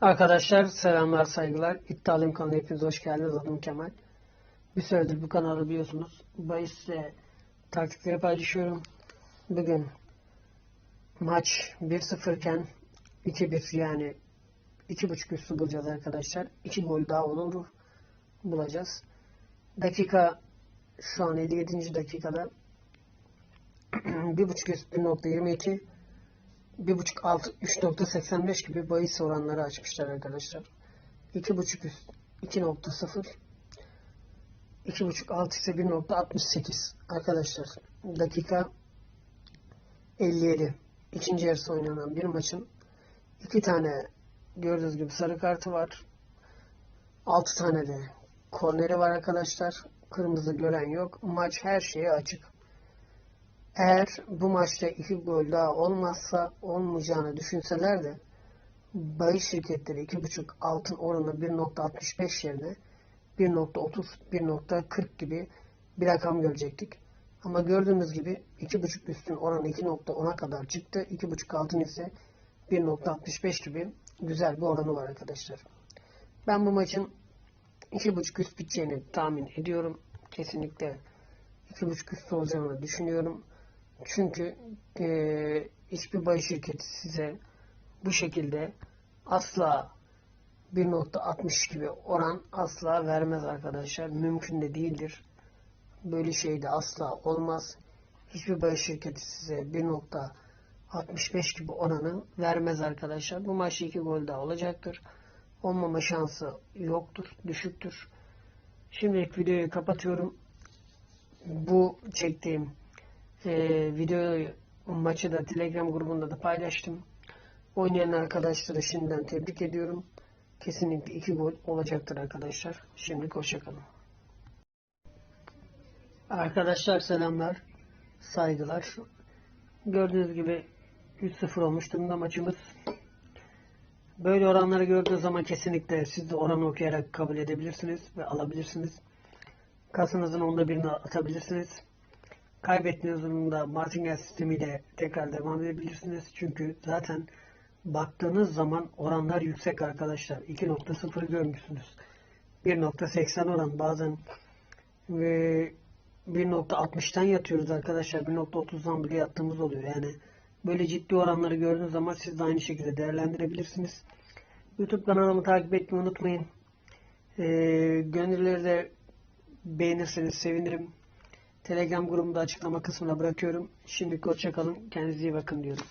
Arkadaşlar selamlar saygılar. İddialıyım kanalına hepiniz hoş geldiniz. Adım Kemal. Bir süredir bu kanalı biliyorsunuz. Bahisle taktikleri paylaşıyorum. Bugün maç 1-0 iken 2-1 yani 2.5 üstü bulacağız arkadaşlar. 2 gol daha olur bulacağız. Dakika şu an 57. dakikada 1.5 üst 1.22 1.5 alt 3.85 gibi bahis oranları açmışlar arkadaşlar. 2.5 üst 2.0 2.5 alt ise 1.68 arkadaşlar. Dakika 57. İkinci yarısı oynanan bir maçın iki tane gördüğünüz gibi sarı kartı var. 6 tane de korneri var arkadaşlar. Kırmızı gören yok. Maç her şeye açık. Eğer bu maçta iki gol daha olmazsa olmayacağını düşünseler de bahis şirketleri 2.5 altın oranı 1.65 yerine 1.30 1.40 gibi bir rakam görecektik. Ama gördüğünüz gibi 2.5 üstün oranı 2.10'a kadar çıktı. 2.5 altın ise 1.65 gibi güzel bir oranı var arkadaşlar. Ben bu maçın 2.5 üst biteceğini tahmin ediyorum. Kesinlikle 2.5 üst olacağını düşünüyorum. Çünkü e, hiçbir bahis şirketi size bu şekilde asla 1.60 gibi oran asla vermez arkadaşlar. Mümkün de değildir. Böyle şey de asla olmaz. Hiçbir bahis şirketi size 1.65 gibi oranı vermez arkadaşlar. Bu maçta 2 gol daha olacaktır. Olmama şansı yoktur, düşüktür. Şimdilik videoyu kapatıyorum. Bu çektiğim e, videoyu maçı da Telegram grubunda da paylaştım. Oynayan arkadaşları şimdiden tebrik ediyorum. Kesinlikle iki gol olacaktır arkadaşlar. Şimdi hoşçakalın. Arkadaşlar selamlar. Saygılar. Gördüğünüz gibi 3-0 olmuş durumda maçımız. Böyle oranları gördüğünüz zaman kesinlikle siz de oranı okuyarak kabul edebilirsiniz ve alabilirsiniz. Kasınızın onda birini atabilirsiniz. Kaybettiğiniz durumda martingale sistemiyle tekrar devam edebilirsiniz. Çünkü zaten baktığınız zaman oranlar yüksek arkadaşlar. 2.0 görmüşsünüz. 1.80 oran bazen ve 1.60'tan yatıyoruz arkadaşlar. 1.30'dan bile yattığımız oluyor. Yani böyle ciddi oranları gördüğünüz zaman siz de aynı şekilde değerlendirebilirsiniz. YouTube kanalımı takip etmeyi unutmayın. Ee, gönülleri de beğenirseniz sevinirim. Telegram grubumda açıklama kısmına bırakıyorum. Şimdi hoşçakalın. Kendinize iyi bakın diyorum.